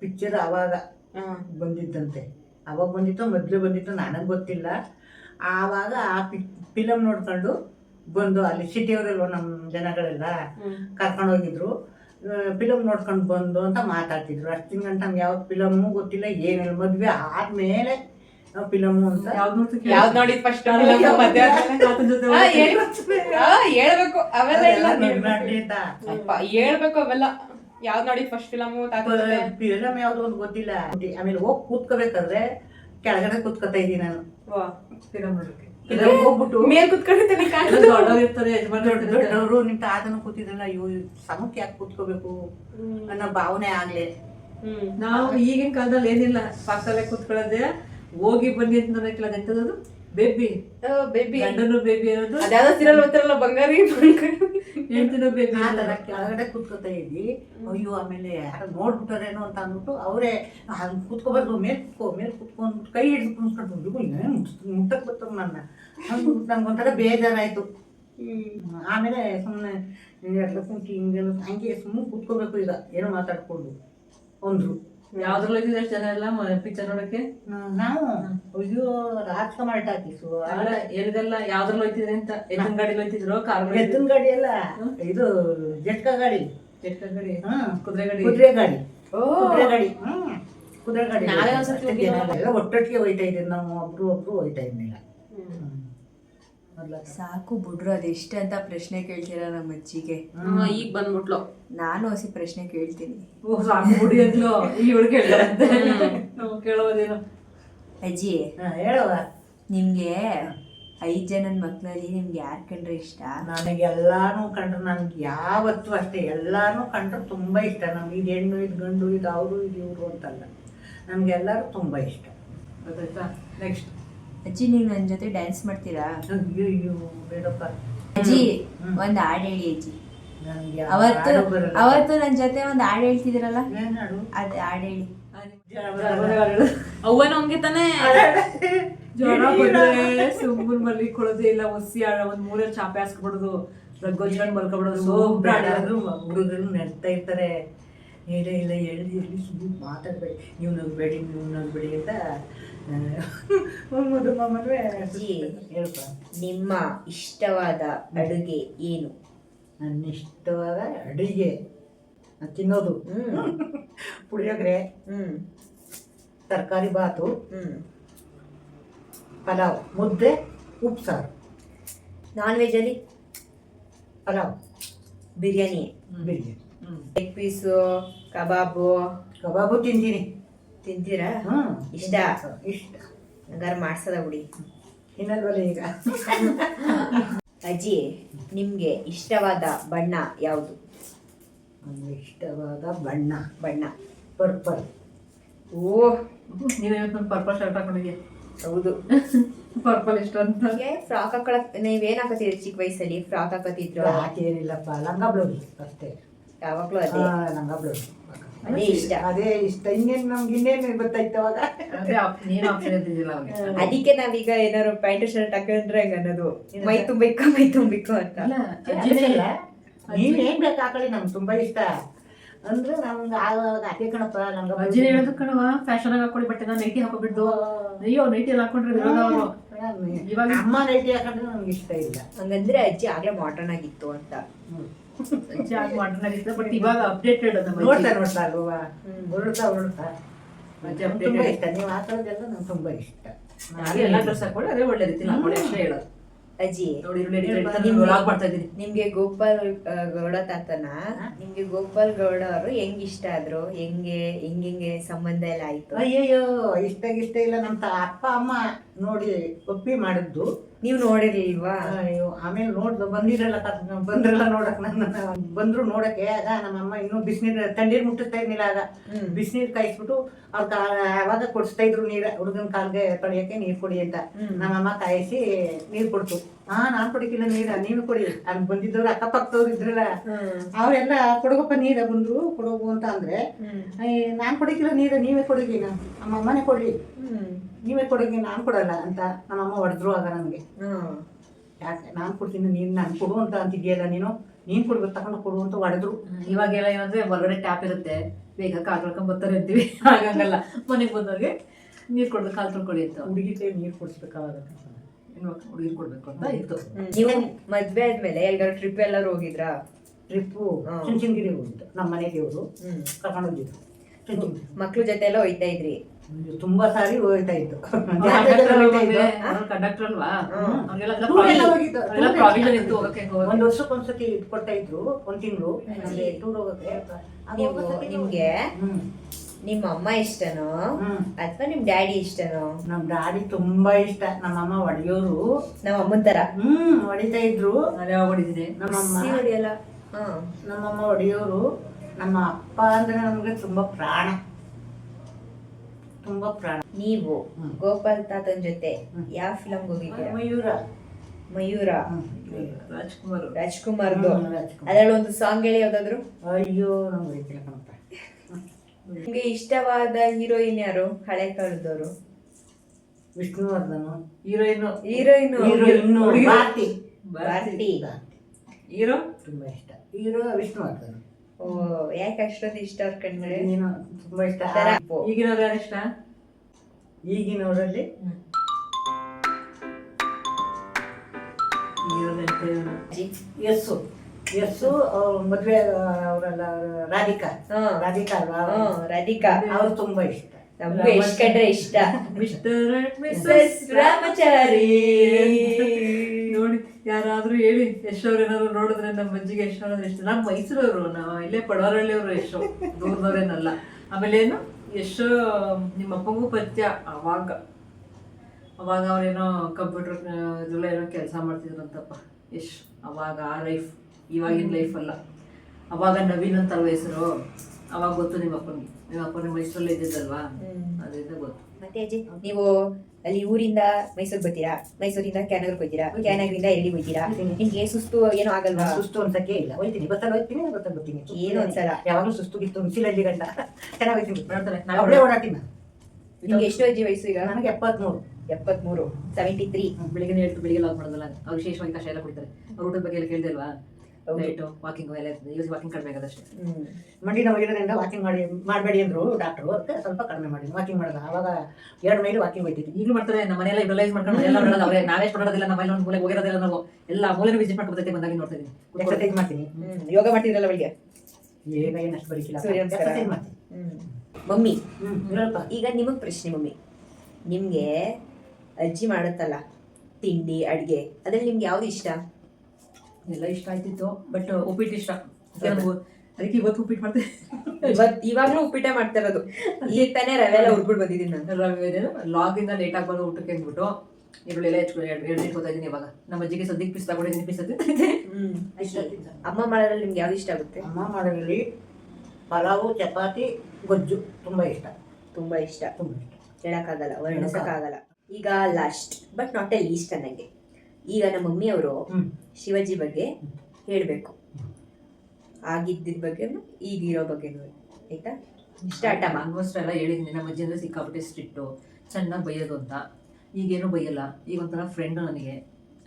ಪಿಕ್ಚರ್ ಆವಾಗ ಹಾ. ಬಂದಿದ್ದಂತೆ. ಅವಾಗ ಬಂದಿತ್ತು ಮೊದಲು ಬಂದಿತ್ತು ನನಗೆ ಗೊತ್ತಿಲ್ಲ. ಆವಾಗ ಆ ಫಿಲಮ್ ನೋಡ್ಕೊಂಡು ಬಂದು ಅಲ್ಲಿ ಸಿಟಿಯವರೆಲ್ಲ ನಮ್ಮ ಜನಗಳೆಲ್ಲ. ಕರ್ಕೊಂಡು ಹೋಗಿದ್ರು. ಫಿಲಮ್ ನೋಡ್ಕೊಂಡು ಬಂದು ಅಂತ ಮಾತಾಡ್ತಿದ್ರು. ಅಷ್ಟಿನ ಗಂಟ ನಮ್ಗೆ ಯಾವ ಫಿಲಮ್ಮು ಗೊತ್ತಿಲ್ಲ ಏನಿಲ್ಲ. ಮದುವೆ ಆದಮೇಲೆ ಫಿಲಮು ಅಂತ. ಯಾವ್ದು ನೋಡಿದ್ ಫಸ್ಟ್ ಹೇಳ್ಬೇಕು. ಅವೆಲ್ಲ ಇಲ್ಲ. ಹೇಳ್ಬೇಕು ಅವೆಲ್ಲ. ಯಾವ್ದ್ ನೋಡಿದ್ ಫಸ್ಟ್ ಫಿಲಮ್ ಫಿಲಮ್ ಯಾವ್ದು ಒಂದು ಗೊತ್ತಿಲ್ಲ. ಆಮೇಲೆ ಹೋಗಿ ಕೂತ್ಕೋಬೇಕಾದ್ರೆ ಕೆಳಗಡೆ ಕೂತ್ಕೋತಾ ಇದ್ದೀನಿ ನಾನು. ಫಿಲಮ್ ನೋಡಕ್ಕೆ ಹೋಗ್ಬಿಟ್ಟು. ಮೇಲ್ ಕುತ್ಕೊಂಡಿರ್ತಾನೆ ಎಲ್ಲ ದೊಡ್ಡವ್ರು ಇರ್ತಾರೆ ಯಜಮಾನ್ರು ದೊಡ್ಡ ಇರ್ತಾರೆ. ದೊಡ್ಡವರು ನಿಮ್ ತಾತನ ಕೂತಿದ್ರಲ್ಲ ಅಯ್ಯೋ ಸಮಕ್ಕೆ ಯಾಕೆ ಕೂತ್ಕೋಬೇಕು? ಅನ್ನೋ ಭಾವನೆ ಆಗ್ಲಿ. ಹ್ಮ್. ನಾವು ಈಗಿನ ಕಾಲದಲ್ಲಿ ಏನಿಲ್ಲ ಪಕ್ಕದಲ್ಲೇ ಕೂತ್ಕೊಳ್ಳೋದೆ ಹೋಗಿ ಬನ್ನಿ ಅಂತ ನನಗೆ ಎಂತದದು ಬೇಬಿ. ಬೇಬಿ. ಗಂಡನು ಬೇಬಿ ಅನ್ನೋದು? ಅದ್ಯಾವ ಸೀರಿಯಲ್ ಬರ್ತಾರಲ್ಲ ಬಂಗಾರಿ ಹೆಂಡತಿನ ಬೇಬಿ ಆ ತರ ಕೆಳಗಡೆ ಕೂತ್ಕೋತಾ ಇದ್ವಿ ಅಯ್ಯೋ ಆಮೇಲೆ ಯಾರು ನೋಡ್ಬಿಟ್ಟಾರೇನೋ ಅಂತ ಅಂದ್ಬಿಟ್ಟು ಅವರೇ ಕೂತ್ಕೋಬಾರ್ದು ಮೇಲ್ ಕೂತ್ಕೋ ಮೇಲ್ ಕೂತ್ಕೊಂಡು ಕೈ ಹಿಡಿದು ಕುಣಿಸ್ಕೊಂಡು ಏನು ಮುಟ್ಟಕ್ಕೆ ಬರ್ತಾರೆ ನನ್ನ. ಅಂದ್ಬಿಟ್ಟು ಒಂಥರ ಬೇಜಾರಾಯಿತು. ಆಮೇಲೆ ಸುಮ್ಮನೆ ಎಲ್ಲ ಕುಂತು ಹಿಂಗೆ ಹಂಗೆ ಸುಮ್ಮನೆ ಕೂತ್ಕೋಬೇಕು ಈಗ. ಏನೋ ಮಾತಾಡ್ಕೊಂಡು ಅಂದ್ರು. ಯಾವ್ದ್ರಲ್ಲಿ ಎಷ್ಟು ಜನ ಎಲ್ಲ ಪಿಕ್ಚರ್ ನೋಡಕ್ಕೆ ನಾವು. ಅಯ್ಯೋ ರಾಜ್ಕುಮಾರ್ ಟಾಕೀಸು ಅಲ್ಲ ಏನಿದೆಲ್ಲ ಯಾವ್ದ್ರಲ್ಲಿ ಹೋಯ್ತಿದ್ರೆ ಅಂತ. ಎತ್ತಿನ ಗಾಡಿ ಹೋಯ್ತಿದ್ರು ಕಾರ್ ಎತ್ತಿನ ಗಾಡಿ ಅಲ್ಲ ಇದು ಜಟ್ಕ ಗಾಡಿ. ಗಾಡಿ? ಹ್ಮ್. ಕುದುರೆ ಗಾಡಿ? ಕುದುರೆ ಗಾಡಿ. ಓ! ಕುದುರೆ ಗಾಡಿ. ಹ್ಮ್. ಕುದುರೆ ಗಾಡಿ. ಒಂದ್ಸತಿ ಒಟ್ಟೊಟ್ಟಿಗೆ ಹೋಯ್ತಾ ಇದ್ದೀವಿ ನಾವು ಒಬ್ರು ಒಬ್ರು ಹೋಯ್ತಾ ಮೊದ್ಲ ಸಾಕು ಬಿಡ್ರು ಅದೆಷ್ಟು ಅಂತ ಪ್ರಶ್ನೆ ಕೇಳ್ತೀರಾ ನಮ್ಮ ಅಜ್ಜಿಗೆ? ಈಗ ಬಂದ್ಬಿಟ್ಲು. ನಾನು ಹಸಿ ಪ್ರಶ್ನೆ ಕೇಳ್ತೀನಿ. ಓ ಸಾಕು ಬಿಡಿ ಅಂದ್ಲು. ಈ ಹುಡುಗ ಹೇಳ್ತಾರಂತೆ ಕೇಳೋದೇನು? ಅಜ್ಜಿ ಹೇಳವ ನಿಮ್ಗೆ ಐದ್ ಜನದ ಮಕ್ಳಲ್ಲಿ ನಿಮ್ಗೆ ಯಾರ್ ಕಂಡ್ರೆ ಇಷ್ಟ? ನನಗೆ ಎಲ್ಲಾನು ಕಂಡ್ರು ನನ್ಗೆ ಯಾವತ್ತೂ ಅಷ್ಟೇ. ಎಲ್ಲಾನು ಕಂಡ್ರು ತುಂಬಾ ಇಷ್ಟ. ನಮ್ಗೆ ಇದು ಹೆಣ್ಣು ಇದು ಗಂಡು ಇದು ಅವರು ಇದು ಇವರು ಅಂತಲ್ಲ. ನಮ್ಗೆ ಎಲ್ಲರೂ ತುಂಬಾ ಇಷ್ಟ. ಗೊತ್ತಾಯ್ತಾ? ನೆಕ್ಸ್ಟ್ ಅಜ್ಜಿ ನೀವು ನನ್ನ ಜೊತೆ ಡ್ಯಾನ್ಸ್ ಮಾಡ್ತೀರಾ? ಅಯ್ಯೋ ಅಯ್ಯೋ ಬೇಡಪ್ಪ. ಅಜ್ಜಿ. ಒಂದ್ ಹಾಡ್ ಹೇಳಿ ಅಜ್ಜಿ. ನನ್ಗೆ ಅವತ್ತು ಅವತ್ತು ನನ್ನ ಜೊತೆ ಒಂದ್ ಹಾಡ್ ಹೇಳ್ತಿದಿರಲ್ಲ ಏನ್ ಹಾಡು? ಅದ್ ಹಾಡ್ ಹೇಳಿ. ಅವ್ವನ ಹಂಗೆ ತಾನೇ. ಜ್ವರ ಬಂದ್ರೆ ಸುಮ್ಮನೆ ಮಲ್ಲಿಕೊಳ್ಳೋದೇ ಇಲ್ಲ ಒಸಿ ಆಡ ಒಂದ್ ಮೂರ ಚಾಪೆ ಹಾಸ್ಕೊಬಿಡೋದು ರಗ್ಗೊಜ್ಕೊಂಡು ಮಲ್ಕೊಬಿಡೋದು ಸೋಬ್ರಾಡಿ ಅದು ಹುಡುಗರು ನಡ್ತಾ ಇರ್ತಾರೆ. ಇಲ್ಲ ಇಲ್ಲ ಎಳ್ದು ಇರಲಿ ಸುಮ್ಮನೆ ಮಾತಾಡಬೇಡಿ. ನೀವು ನಗ್ಬೇಡಿ ನೀವು ನಗಬೇಡಿ ಅಂತ ಮದುಮ ಮದುವೆ ಅಜ್ಜಿ. ಹೇಳ್ಪ. ನಿಮ್ಮ ಇಷ್ಟವಾದ ಅಡುಗೆ ಏನು? ನನ್ನ ಇಷ್ಟವಾದ ಅಡುಗೆ. ನಾನ್ ತಿನ್ನೋದು. ಪುಳಿಯೋಗರೆ ಹ್ಮ್. [laughs] ತರಕಾರಿ ಬಾತು ಹ್ಞೂ ಪಲಾವ್ ಮುದ್ದೆ ಉಪ್ಸಾರು ನಾನ್ ವೆಜ್ ಅಲ್ಲಿ? ಪಲಾವ್. ಬಿರಿಯಾನಿ. ಬಿರಿಯಾನಿ. ಲೆಗ್ ಪೀಸು ಕಬಾಬು ಕಬಾಬು ತಿಂತೀನಿ. ತಿಂತೀರಾ? ಹ್ಞೂ ಇಷ್ಟ? ಇಷ್ಟ. ಹಂಗಾರೆ ಮಾಡ್ಸದ ಬಿಡಿ. ಇನ್ನಲ್ವಲ್ಲ ಈಗ? [laughs] ಅಜ್ಜಿ ನಿಮಗೆ ಇಷ್ಟವಾದ ಬಣ್ಣ ಯಾವುದು? ನನಗೆ ಇಷ್ಟವಾದ ಬಣ್ಣ. ಬಣ್ಣ. ಪರ್ಪಲ್ ಓ ನೀವೇನು ಪರ್ಪಲ್ ಶರ್ಟ್ ಹಾಕೊಂಡಿದ್ಯಾ? ಹೌದು. [laughs] ಪರ್ಪಲ್ ಇಷ್ಟ ಅಂತ. ಫ್ರಾಕ್ ಹಾಕೊಳಕ್ ನೀವೇನ್ ಹಾಕತಿದ್ರಿ ಚಿಕ್ಕ ವಯಸ್ಸಲ್ಲಿ? ಫ್ರಾಕ್ ಹಾಕತಿದ್ರು? ಏನಿಲ್ಲಪ್ಪ ಲಂಗ ಬ್ಲೌಸ್ ಅಷ್ಟೇ. ಯಾವಾಗ್ಲೂ ಅದೇ. ಬ್ಲೌಸ್ ಅದೇ. ಇಷ್ಟ. ಅದೇ ಇಷ್ಟ. ಇನ್ನೇನು ನಮ್ಗೆ ಇನ್ನೇನು ಗೊತ್ತಾಯ್ತು ಅವಾಗ? ಅದಕ್ಕೆ ನಾವೀಗ ಏನಾದ್ರು ಪ್ಯಾಂಟ್ ಶರ್ಟ್ ಹಾಕೊಂಡ್ರೆ ಹಂಗ ಅನ್ನೋದು. ಮೈ ತುಂಬಿಕೋ ಮೈ ತುಂಬಿಕೋ ಅಂತ. ಅಲ್ಲ ಅಜ್ಜಿನೇ ಅಜ್ಜಿನೇ ನೀವ್ ಏನ್ ಬೇಕು ಹಾಕೊಳ್ಳಿ ನಮ್ಗೆ ತುಂಬಾ ಇಷ್ಟ. ಅಂದ್ರೆ ನಮ್ಗೆ ಆವಾಗ ಅದೇ ಕಣಪ್ಪ ನಂಗೆ ಅಜ್ಜಿನೇ ಹೇಳೋದು ಕಣವ ಫ್ಯಾಷನ್ ಆಗಿ ಹಾಕೊಳ್ಳಿ ಬಟ್ಟೆ ನೈಟಿ ಹಾಕೊಬಿಟ್ಟು ಅಯ್ಯೋ ನೈಟಿ ಎಲ್ಲ ಹಾಕೊಂಡ್ರೆ ಇವಾಗ ಅಮ್ಮ ನೈಟಿ ಹಾಕೊಂಡ್ರೆ ನಮ್ಗೆ ಇಷ್ಟ ಇಲ್ಲ. ಹಂಗಂದ್ರೆ ಅಜ್ಜಿ ಆಗ್ಲೇ ಮಾಡರ್ನ್ ಆಗಿತ್ತು ಅಂತ. ಬಟ್ ಇವಾಗ ಅಪ್ಡೇಟೆಡ್ ನೋಡ್ತಾ. ನೋಡ್ತಾ ಅಲ್ವಾ? updated. ತುಂಬಾ ಇಷ್ಟ. ನೀವು ಹಾಕೊಳ್ಳೋದೆಲ್ಲ ನಂಗೆ ತುಂಬಾ ಇಷ್ಟ. ಎಲ್ಲ ಡ್ರೆಸ್ ಹಾಕೊಳ್ಳಿ ಅದೇ ಒಳ್ಳೆ ರೀತಿ ಹಾಕೊಳ್ಳಿ ಅಷ್ಟೇ ಹೇಳೋದು. ಅಜ್ಜಿ ಮಾಡ್ತಾ ಇದ್ದೀನಿ. ನಿಮ್ಗೆ ಗೋಪಾಲ್ ಗೌಡ ತಾತನ ನಿಮ್ಗೆ ಗೋಪಾಲ್ ಗೌಡ ಅವರು ಹೆಂಗ್ ಇಷ್ಟ ಆದ್ರು? ಹೆಂಗೆ ಹೆಂಗೆ ಸಂಬಂಧ ಎಲ್ಲ ಆಯ್ತು? ಅಯ್ಯಯ್ಯೋ ಇಷ್ಟ ಇಷ್ಟ ಇಲ್ಲ ನಮ್ಮ ತ- ಅಪ್ಪ ಅಮ್ಮ ನೋಡಿ ಒಪ್ಪಿ ಮಾಡಿದ್ದು. ನೀವ್ ನೋಡಿರ್ಲಿಲ್ವಾ? ಅಯ್ಯೋ ಆಮೇಲೆ ನೋಡ್ದು ಬಂದಿರಲ್ಲ ತಾತ ಬಂದ್ರಲ್ಲ ನೋಡಕ್ ನನ್ನ. ಬಂದ್ರು ನೋಡಕ್ಕೆ ಆಗ ನಮ್ಮಮ್ಮ ಇನ್ನೂ ಬಿಸಿನೀರು ತಣ್ಣೀರ್ ಮುಟ್ಟಿಸ್ತಾ ಇರ್ಲಿಲ್ಲ ಆಗ. ಬಿಸಿನೀರ್ ಕಾಯಿಸ್ಬಿಟ್ಟು ಅವ್ರ ಯಾವಾಗ ಅವಾಗ ಕೊಡಿಸ್ತಾ ಇದ್ರು ನೀರ್ ಹುಡುಗನ ಕಾಲ್ಗೆ ತೊಳೆಯಕ್ಕೆ ನೀರ್ ಕೊಡಿ ಅಂತ. ನಮ್ಮಅಮ್ಮ ನಮ್ಮಮ್ಮ ಕಾಯಿಸಿ ನೀರ್ ಕೊಡ್ತು. ಹಾ ನಾನ್ ಕೊಡಿಕಿಲ್ಲ ನೀರ ನೀನು ಕೊಡಿ. ಅಲ್ಲಿ ಬಂದಿದ್ದವ್ರು ಅಕ್ಕಪಕ್ಕದವ್ರು ಇದ್ರಲ್ಲ ಅವರೆಲ್ಲ ಕೊಡಗಪ್ಪ ನೀರ ಬಂದ್ರು ಕೊಡಗು ಅಂತ ಅಂದ್ರೆ. ನಾನ್ ಕುಡಿಕಿಲ್ಲ ನೀರ ನೀವೇ ಕೊಡಗಿ ನಮ್ಮ ಅಮ್ಮನೇ ಕೊಡ್ಲಿ. ನೀವೇ ಕೊಡಗಿ ನಾನ್ ಕೊಡಲ್ಲ ಅಂತ ನಮ್ಮಮ್ಮ ಹೊಡೆದ್ರು ಆಗ ನನ್ಗೆ. ಯಾಕೆ ನಾನ್ ಕೊಡ್ತೀನಿ ನೀನು ನಾನು ಕೊಡು ಅಂತ ಅಂತಿದ್ಯಲ್ಲ ನೀನು? ನೀನ್ ಕೊಡ್ಬೇಕು ತಗೊಂಡು ಕೊಡು ಅಂತ ಹೊಡೆದ್ರು. ಇವಾಗೆಲ್ಲ ಏನಂದ್ರೆ ಹೊರಗಡೆ ಟ್ಯಾಪ್ ಇರುತ್ತೆ. ಬೇಗ ಕಾಲ್ ತೊಳ್ಕೊಂಡ್ ಬರ್ತಾರೆ ಅಂತೀವಿ. [laughs] ಹಾಗಂಗಲ್ಲ. ಮನೆಗೆ ಬಂದವ್ರಿಗೆ ನೀರ್ ಕೊಡ್ಬೇಕು ಕಾಲ್ ತೊಳ್ಕೊಳ್ಳಿ ಅಂತ. ಹುಡುಗಿ ನೀರ್ ನೀರು ಕೊಡಿಸ್ಬೇಕಾವಾಗ ಹುಡುಗಿ ಕೊಡ್ಬೇಕು ಅಂತ ಇತ್ತು. ನೀವು ಮದ್ವೆ ಆದ್ಮೇಲೆ ಎಲ್ಗಾರು ಟ್ರಿಪ್ ಎಲ್ಲಾರು ಹೋಗಿದ್ರಾ? ಟ್ರಿಪ್ಪು. ಚುಂಚನಗಿರಿ ಹೋಗಿದ್ದು ನಮ್ಮ ಮನೆ ದೇವರು ಹ್ಮ್. ಕರ್ಕೊಂಡು ಹೋಗಿದ್ರು. ಚುಂಚನಗಿರಿ ಮಕ್ಳ ಜೊತೆ ಎಲ್ಲ ಹೋಯ್ತಾ ಇದ್ರಿ? ತುಂಬಾ ಸಾರಿ ಹೋಯ್ತಾ ಇತ್ತು. ಕಂಡಕ್ಟರ್ ಅಲ್ವಾ? ಪ್ರಾವಿಷನ್ ಇತ್ತು. ಒಂದ್ ವರ್ಷಕ್ಕೊಂದ್ಸತಿ ಇಟ್ಕೊಡ್ತಾ ಇದ್ರು ಒಂದ್ ತಿಂಗಳು. ಅಲ್ಲಿ ಟೂರ್ ಹೋಗಕ್ಕೆ. ನಿಮ್ಗೆ ನಿಮ್ಮ ಅಮ್ಮ ಇಷ್ಟನೋ? ಹ್ಮ್. ಅಥವಾ ನಿಮ್ ಡ್ಯಾಡಿ ಇಷ್ಟನೋ? ನಮ್ ಡ್ಯಾಡಿ ತುಂಬಾ ಇಷ್ಟ. ನಮ್ಮಮ್ಮ ಹೊಡೆಯೋರು ನಮ್ಮ ಅಮ್ಮನ್ ತರ? ಹ್ಮ್ ಹೊಡಿತಾ ಇದ್ರು. ಹೊಡಿದ್ರೆ ಯಾವಾಗ ಹೊಡಿದ್ದೀನಿ ನಮ್ಮಮ್ಮ ಹೊಡಿಯಲ್ಲ? ಅಮ್ಮ ನಮ್ಮಮ್ಮ ಹೊಡೆಯೋರು. ನಮ್ಮ ಅಪ್ಪ ಅಂದ್ರೆ ನಮ್ಗೆ ತುಂಬಾ ಪ್ರಾಣ. ತುಂಬಾ ಪ್ರಾಣ. ನೀವು ಹ್ಮ್. ಗೋಪಾಲ್ ತಾತನ್ ಜೊತೆ ಹ್ಮ್. ಯಾವ ಫಿಲಂ ಹೋಗಿದ್ದೀರಾ? ಮಯೂರ. ಮಯೂರ. ಹ್ಮ್. ರಾಜ್ಕುಮಾರ್. ರಾಜ್ಕುಮಾರ್ದು. ಹ್ಮ್, ರಾಜ್ಕುಮಾರ್. ಅದ್ರಲ್ಲಿ ಒಂದು ಸಾಂಗ್ ಹೇಳಿ ಯಾವ್ದಾದ್ರು? ಅಯ್ಯೋ ನಮ್ಗೆ ಗೊತ್ತಿಲ್ಲ ಕಣಪ್ಪ. ನಿಮ್ಗೆ ಇಷ್ಟವಾದ ಹೀರೋಯಿನ್ ಯಾರು? ಹಳೆ ಕಾಲದವರು Vishnuvardhan. Heroine. Heroine. Heroine. Bharathi. Bharathi. Hero? ತುಂಬಾ ಇಷ್ಟ. ಹೀರೋ ವಿಷ್ಣುವರ್ಧನ್. ಓ ಯಾಕೆ ಅಷ್ಟೊಂದು ಇಷ್ಟ ಅವ್ರ ಕಣ್ಮೇಲೆ ನೀನು ತುಂಬಾ ಇಷ್ಟ. ಈಗಿನವ್ರು ಯಾರು ಇಷ್ಟ? ಈಗಿನವರಲ್ಲಿ. ಅಜ್ಜಿ. ಯಸ್ಸು ಯಸ್ಸು ಅವ್ರ ಮದ್ವೆ ಅವರೆಲ್ಲ ರಾಧಿಕಾ. ರಾಧಿಕಾ ಅಲ್ವಾ? ರಾಧಿಕಾ. ಅವ್ರು ತುಂಬಾ ಇಷ್ಟ. ನಮ್ಗೂ ಎಷ್ಟ್ ಕಂಡ್ರೆ ಇಷ್ಟ. Mr and Mrs Mrs Ramachari. ನೋಡಿ ಯಾರಾದ್ರೂ ಹೇಳಿ ಎಷ್ಟವ್ರು ಏನಾದ್ರು ನೋಡಿದ್ರೆ ನಮ್ಮ ಮಜ್ಜಿಗೆ ಎಷ್ಟು ಅನ್ನೋದ್ರೆ ಇಷ್ಟ ನಮ್ಮ ಮೈಸೂರವರು ನಾವು ಇಲ್ಲೇ ಪಡವರಳ್ಳಿ ಅವರು ಎಷ್ಟು ದೂರದವ್ರೇನಲ್ಲ. ಆಮೇಲೆ ಏನು ಯಶೋ ನಿಮ್ಮ ಅಪ್ಪಂಗೂ ಪತ್ಯ ಅವಾಗ. ಅವಾಗ ಅವ್ರೇನೋ ಕಂಪ್ಯೂಟರ್ ಇದೆಲ್ಲ ಏನೋ ಕೆಲಸ ಮಾಡ್ತಿದ್ರಂತಪ್ಪ. ಯಶ್ ಅವಾಗ ಆ ಲೈಫ್ ಇವಾಗಿನ ಲೈಫ್ ಅಲ್ಲ. ಅವಾಗ ನವೀನ್ ಅಂತಲ್ವ ಹೆಸರು ಅವಾಗ ಗೊತ್ತು ನಿಮ್ಮ ಅಪ್ಪನಿಗೆ. ನಿಮ್ಮ ಅಪ್ಪನ ಮೈಸೂರಲ್ಲಿ ಇದ್ದಿದ್ದಲ್ವಾ? ಅದರಿಂದ ಗೊತ್ತು. ಮತ್ತೆ ಅಜ್ಜಿ ನೀವು ಅಲ್ಲಿ ಊರಿಂದ ಮೈಸೂರ್ ಬರ್ತೀರಾ? ಮೈಸೂರಿಂದ ಕ್ಯಾನಗರ್ ಹೋಗ್ತೀರಾ? ಕ್ಯಾನಗರಿಂದ ಎಲ್ಲಿ ಹೋಗ್ತೀರಾ? ನಿಮ್ಗೆ ಸುಸ್ತು ಏನೋ ಆಗಲ್ವಾ? ಸುಸ್ತು ಅನ್ಸಕ್ಕೆ ಇಲ್ಲ. ಹೋಯ್ತೀನಿ ಬತ್ತಲ್ಲಿ ಹೋಯ್ತೀನಿ ಬತ್ತಲ್ಲಿ ಬರ್ತೀನಿ. ಏನು ಒಂದ್ಸಲ. ಯಾವಾಗಲೂ ಸುಸ್ತು ಗಿತ್ತು ಮಿಸಿಲಲ್ಲಿ ಗಂಟ ಚೆನ್ನಾಗಿ ಹೋಯ್ತೀನಿ ಓಡಾಡ್ತೀನಿ ನಾನು. ನಿಮ್ಗೆ ಎಷ್ಟು ಅಜ್ಜಿ ವಯಸ್ಸು ಈಗ? ನನಗೆ ಎಪ್ಪತ್ಮೂರು. ಎಪ್ಪತ್ಮೂರು. ಸೆವೆಂಟಿ ತ್ರೀ ಬೆಳಿಗ್ಗೆ ಹೇಳ್ತು ಬೆಳಿಗ್ಗೆ ಲಾಗ್ ಮಾಡೋದಲ್ಲ ಅವ್ರು ವಿಶೇಷವಾಗಿ ಕಷಾಯ ಎಲ್ಲ ಕುಡಿತಾರೆ. ಅವ್ರ ಊಟದ ಬಗ್ಗೆ ಎಲ್ಲ ಕೇಳ್ದಿಲ್ವಾ ಡೈಟು ವಾಕಿಂಗ್ ಎಲ್ಲ ಇರ್ತದೆ. ಯೂಸ್ ವಾಕಿಂಗ್ ಕಡಿಮೆ ಆಗೋದಷ್ಟೇ. ಹ್ಮ್. ಮಂಡಿ ನೋವು ಇರೋದ್ರಿಂದ ವಾಕಿಂಗ್ ಮಾಡಿ ಮಾಡಬೇಡಿ ಅಂದ್ರು ಡಾಕ್ಟ್ರು ಅದಕ್ಕೆ ಸ್ವಲ್ಪ ಕಡಿಮೆ ಮಾಡಿ ವಾಕಿಂಗ್ ಮಾಡಲ್ಲ. ಅವಾಗ ಎರಡು ಮೈಲಿ ವಾಕಿಂಗ್ ಹೋಗ್ತಿದ್ವಿ ಈಗಲೂ ಮಾಡ್ತಾರೆ. ನಮ್ಮ ಮನೆಯಲ್ಲ ರಿಲೈಸ್ ಮಾಡ್ಕೊಂಡು ಎಲ್ಲ ನೋಡೋದು ಅವರೇ. ನಾವೇ ಮಾಡೋದಿಲ್ಲ ನಮ್ಮ ಒಂದು ಮೂಲೆ ಹೋಗಿರೋದಿಲ್ಲ ನಾವು ಎಲ್ಲ ಮೂಲೆನೂ ವಿಸಿಟ್ ಮಾಡ್ಕೊತೈತೆ ಬಂದಾಗ ನೋಡ್ತಾ ಇದೀನಿ ಎಕ್ಸರ್ಸೈಸ್ ಮಾಡ್ತೀನಿ. ಯೋಗ ಮಾಡ್ತಿದ್ರಲ್ಲ ಬೆಳಿಗ್ಗೆ ಈಗ ಏನಷ್ಟು ಬರೀಕಿಲ್ಲ. ಎಕ್ಸರ್ಸೈಸ್ ಮಾಡ್ತೀನಿ. ಮಮ್ಮಿ ಈಗ ನಿಮಗೆ ಪ್ರಶ್ನೆ ಮಮ್ಮಿ. ನಿಮಗೆ ಅಜ್ಜಿ ಮಾಡುತ್ತಲ್ಲ ತಿಂಡಿ ಅಡುಗೆ ಅದ್ರಲ್ಲಿ ನಿಮ್ಗೆ ಯಾವ್ದು ಇಷ್ಟ? ಎಲ್ಲ ಇಷ್ಟ ಆಯ್ತಿತ್ತು ಬಟ್ ಉಪ್ಪಿಟ್ಟು ಇಷ್ಟ. ಅದಕ್ಕೆ ಅದಕ್ಕೆ ಇವತ್ತು ಉಪ್ಪಿಟ್ಟು ಮಾಡ್ತೇವೆ ಇವತ್ ಇವಾಗ್ಲೂ ಉಪ್ಪಿಟ್ಟೆ ಮಾಡ್ತಾ ಇರೋದು. ಈಗ ತಾನೇ ರವೆ ಎಲ್ಲ ಹುರ್ಬಿಟ್ಟು ಬಂದಿದ್ದೀನಿ ನಾನು. ಲಾಗಿಂದ ಲೇಟ್ ಆಗಿ ಬಂದು ಊಟಕ್ಕೆ ಅಂದ್ಬಿಟ್ಟು ಈರುಳ್ಳೆಲ್ಲ ಹೆಚ್ಚು ಎರಡು ಎರಡು ಇಟ್ಕೊತಾ ಇದ್ದೀನಿ ಇವಾಗ. ನಮ್ಮ ಅಜ್ಜಿಗೆ ಸದ್ಯಕ್ಕೆ ಪೀಸ್ ತಗೊಂಡಿದ್ದೀನಿ ಪೀಸ್ ಹ್ಮ್. ಅಮ್ಮ ಮಾಡೋದ್ರಲ್ಲಿ ನಿಮ್ಗೆ ಯಾವ್ದು ಇಷ್ಟ ಆಗುತ್ತೆ? ಅಮ್ಮ ಮಾಡೋದ್ರಲ್ಲಿ ಪಲಾವು ಚಪಾತಿ ಗೊಜ್ಜು ತುಂಬಾ ಇಷ್ಟ. ತುಂಬಾ ಇಷ್ಟ. ತುಂಬಾ ಇಷ್ಟ. ಹೇಳಕ್ಕಾಗಲ್ಲ ವರ್ಣಿಸಕ್ಕಾಗಲ್ಲ. ಈಗ last but not a least ಅನ್ನಂಗೆ. ಈಗ ನಮ್ಮ ಮಮ್ಮಿ ಅವರು ಶಿವಾಜಿ ಬಗ್ಗೆ ಹೇಳಬೇಕು. ಆಗಿದ್ದಿದ್ ಬಗ್ಗೆ ಈಗಿರೋ ಬಗ್ಗೆ ಆಯ್ತಾ? ಸ್ಟಾರ್ಟ್ ಆಲ್ಮೋಸ್ಟ್ ಎಲ್ಲ ಹೇಳಿದ್ದೀನಿ ನಮ್ಮ ಅಜ್ಜಿ ಅಂದ್ರೆ ಸಿಕ್ಕಾಪಟ್ಟೆ ಸ್ಟ್ರಿಕ್ಟು ಚೆನ್ನಾಗಿ ಬೈಯೋದು ಅಂತ. ಈಗೇನು ಬೈಯಲ್ಲ. ಈಗ ಒಂಥರ ಫ್ರೆಂಡ್ ನನಗೆ.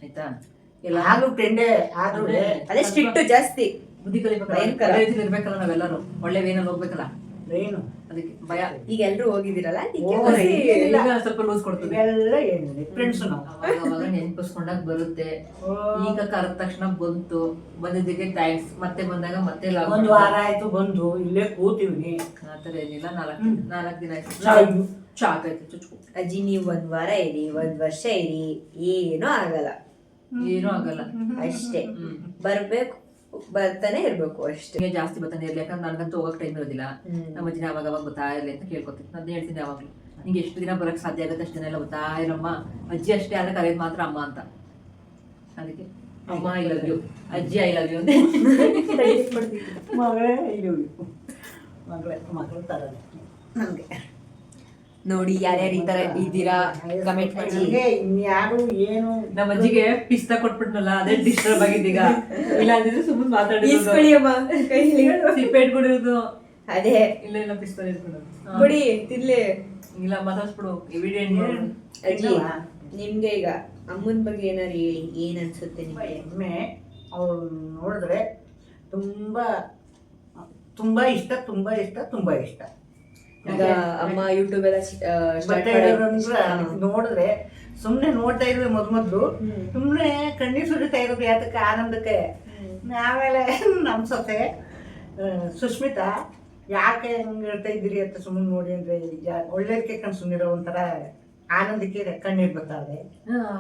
ಆಯ್ತಾ? ಎಲ್ಲ ಆದ್ರೂ ಫ್ರೆಂಡೇ ಆದ್ರೂ ಅದೇ ಸ್ಟ್ರಿಕ್ಟ್ ಜಾಸ್ತಿ. ಬುದ್ಧಿ ಕಲಿಬೇಕಲ್ಲ ಇರ್ಬೇಕಲ್ಲ ನಾವೆಲ್ಲರೂ. ಒಳ್ಳೆ ವೇನಲ್ಲಿ ಹೋಗ್ಬೇಕಲ್ಲ. ಏನು? ಅದಕ್ಕೆ ಭಯ. ಈಗ ಎಲ್ರು ಹೋಗಿದ್ದೀರಲ್ಲ? ಸ್ವಲ್ಪ ಲೂಸ್ ಕೊಡ್ತೀವಿ. ಎಲ್ಲ ಏನಿಲ್ಲ. ಫ್ರೆಂಡ್ಸ್ ನಾವು. ನೆನ್ಪಿಸ್ಕೊಂಡಾಗ ಬರುತ್ತೆ. ಈಗ ಕರೆದ ತಕ್ಷಣ ಬಂತು. ಬಂದಿದ್ದಕ್ಕೆ ಥ್ಯಾಂಕ್ಸ್ ಮತ್ತೆ ಬಂದಾಗ ಮತ್ತೆ ಒಂದು ವಾರ ಆಯ್ತು ಬಂದು ಇಲ್ಲೇ ಕೂತೀವಿ. ಆ ಥರ ಏನಿಲ್ಲ. ನಾಲ್ಕು. ನಾಲ್ಕು ದಿನ ಆಯ್ತು. ಚಾಕ್ ಆಯ್ತು. ಚುಚ್ಕು ಅಜ್ಜಿ ನೀವು ಒಂದ್ ವಾರ ಇರಿ ಒಂದ್ ವರ್ಷ ಇರಿ. ಏನೂ ಆಗಲ್ಲ. ಏನೂ ಆಗಲ್ಲ. ಅಷ್ಟೇ. ಬರ್ಬೇಕು. ಬರ್ತಾನೆ ಇರ್ಬೇಕು ಅಷ್ಟೇ. ಜಾಸ್ತಿ ಬರ್ತಾನೆ ಇರ್ಲಿ ಯಾಕಂದ್ರೆ ನನಗಂತೂ ಹೋಗಕ್ ಟೈಮ್ ಇರೋದಿಲ್ಲ. ನಮ್ಮ ಅಜ್ಜಿನ ಅವಾಗ ಅವಾಗ ಗೊತ್ತಾ ಇರಲಿ ಅಂತ ಕೇಳ್ಕೊತೀನಿ. ನಾನು ಹೇಳ್ತೀನಿ ಯಾವಾಗಲೂ. ನಿಂಗೆ ಎಷ್ಟು ದಿನ ಬರಕ್ ಸಾಧ್ಯ ಆಗುತ್ತೆ ಅಷ್ಟು ದಿನ ಎಲ್ಲ ಗೊತ್ತಾ? ಇರಮ್ಮ ಅಜ್ಜಿ ಅಷ್ಟೇ ಆದ್ರೆ ಕರೆಯೋದು ಮಾತ್ರ ಅಮ್ಮ ಅಂತ. ಅದಕ್ಕೆ ಅಮ್ಮ ಐ ಲವ್ ಯು ಅಜ್ಜಿ ಐ ಲವ್ ಯು ಅಂತ. ಮಗಳೇ ಯು ಮಗಳೇ ಮಗಳು ತರೋದು. ನನಗೆ ನೋಡಿ ಯಾರ್ಯಾರು ಈ ತರ ಇದ್ದೀರಾ? ಕಮೆಂಟ್ ಮಾಡಿ. ಇನ್ಯಾರು ಏನು ನಮ್ಮ ಅಜ್ಜಿಗೆ ಪಿಸ್ತಾ ಕೊಟ್ಬಿಟ್ನಲ್ಲ ಅದೇ ಡಿಸ್ಟರ್ಬ್ ಆಗಿದ್ದೀಗ. ಇಲ್ಲ ಅಂದಿದ್ರೆ ಇಸ್ಕೊಳ್ಳಿ ಅಮ್ಮ ಕೈಲಿ ಸಿಪ್ಪೆ ಇಟ್ಕೊಂಡಿರೋದು ಅದೇ. ಇಲ್ಲ ಇಲ್ಲ ಪಿಸ್ತಾ ಇಟ್ಕೊಳ್ಳೋದು ಹಾ. ಕೊಡಿ ತಿನ್ಲಿ ಇಲ್ಲ ಮಾತಾಡ್ಸ್ಬಿಡು. ಎವಿಡೆಂಟ್ ಮಾಡು ಅಜ್ಜಿ ನಿಮ್ಗೆ ಈಗ ಅಮ್ಮನ ಬಗ್ಗೆ ಏನಾರು ಹೇಳಿ ಏನ್ ಅನ್ಸುತ್ತೆ ನಿಮ್ಗೆ? ಹೆಮ್ಮೆ ಅವ್ರು ನೋಡಿದ್ರೆ ತುಂಬಾ ತುಂಬಾ ಇಷ್ಟ ತುಂಬಾ ಇಷ್ಟ ತುಂಬಾ ಇಷ್ಟ. ಈಗ ಅಮ್ಮ ಯೂಟ್ಯೂಬ್ ಎಲ್ಲ ಸ್ಟಾರ್ಟ್ ನೋಡಿದ್ರೆ ಸುಮ್ಮನೆ ನೋಡ್ತಾ ಇದ್ರೆ ಮೊದ್ ಮೊದ್ಲು. ಸುಮ್ಮನೆ ಕಣ್ಣೀರ್ ಸುರಿತಾ ಇರೋದು ಯಾತಕ್ಕೆ ಆನಂದಕ್ಕೆ. ಆಮೇಲೆ ನಮ್ಮ ಸೊಸೆ ಆ, ಸುಷ್ಮಿತಾ ಯಾಕೆ ಹಂಗೆ ಹೇಳ್ತಾ ಇದ್ದೀರಿ ಅಂತ ಸುಮ್ಮನೆ ನೋಡಿ ಅಂದರೆ ಒಳ್ಳೇದಕ್ಕೆ ಕಣ್ ಸುಮ್ಮನಿರೋ ಒಂಥರ ಆನಂದಕ್ಕೆ ಕಣ್ಣೀರು ಬರ್ತಾವೆ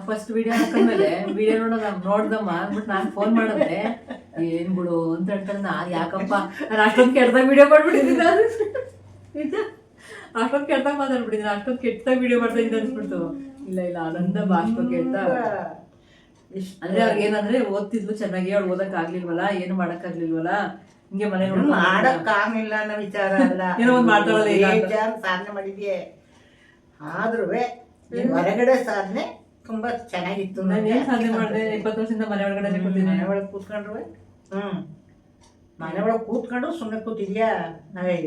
ಫಸ್ಟ್ ವಿಡಿಯೋ ಹಾಕೊಂಡ್ಮೇಲೆ ವಿಡಿಯೋ ನೋಡೋದ ನೋಡ್ದಮ್ಮ ಅಂದ್ಬಿಟ್ಟು ನಾನು ಫೋನ್ ಮಾಡಿದ್ರೆ ಏನ್ ಬಿಡು ಅಂತ ಹೇಳ್ತಾರೆ ನಾ ಯಾಕಪ್ಪ ನಾನು ಅಷ್ಟೊಂದು ಕೆಟ್ಟದಾಗ ವಿಡಿಯೋ ಮಾಡ್ಬಿಟ್ಟಿದ್ದೀನಿ ನಾನು. ನಿಜ ಅಷ್ಟೊಂದು ಕೆಟ್ಟದಾಗ ಮಾತಾಡ್ಬಿಟ್ಟಿದ್ದೀನಿ ಅಷ್ಟೊಂದು ಕೆಟ್ಟದಾಗ ವಿಡಿಯೋ ಮಾಡ್ತಾ ಇದ್ದೆ ಅನ್ಸ್ಬಿಡ್ತು. ಇಲ್ಲ ಇಲ್ಲ ಆನಂದ ಬಾಷ್ಪ ಕೇಳ್ತಾ. ಅಂದ್ರೆ ಅವ್ರಿಗೆ ಏನಂದ್ರೆ ಓದ್ತಿದ್ಲು ಚೆನ್ನಾಗಿ ಅವ್ಳು ಓದಕ್ ಆಗ್ಲಿಲ್ವಲ್ಲ ಏನು ಮಾಡಕ್ ಆಗ್ಲಿಲ್ವಲ್ಲ ಹಿಂಗೆ ಮನೆ ಮಾಡಕ್ಕಾಗಿಲ್ಲ ಅನ್ನೋ ವಿಚಾರ ಅಲ್ಲ. [laughs] ಏನೋ ಒಂದ್. ಬೇಜಾನ್ ಸಾಧನೆ ಮಾಡಿದ್ಯೆ. ಆದ್ರೂ ಹೊರಗಡೆ ಸಾಧನೆ ತುಂಬಾ ಚೆನ್ನಾಗಿತ್ತು ನಾನು. ಏನ್ ಸಾಧನೆ ಮಾಡಿದೆ? ಇಪ್ಪತ್ತು ವರ್ಷದಿಂದ ಮನೆ ಒಳಗಡೆ ಕೂತಿದ್ದೆ ಮನೆ ಒಳಗೆ ಕೂತ್ಕೊಂಡ್ರು ಹ್ಮ್. ಮನೆ ಒಳಗೆ ಕೂತ್ಕೊಂಡು ಸುಮ್ಮನೆ ಕೂತಿದ್ಯಾ? ನಾವೇ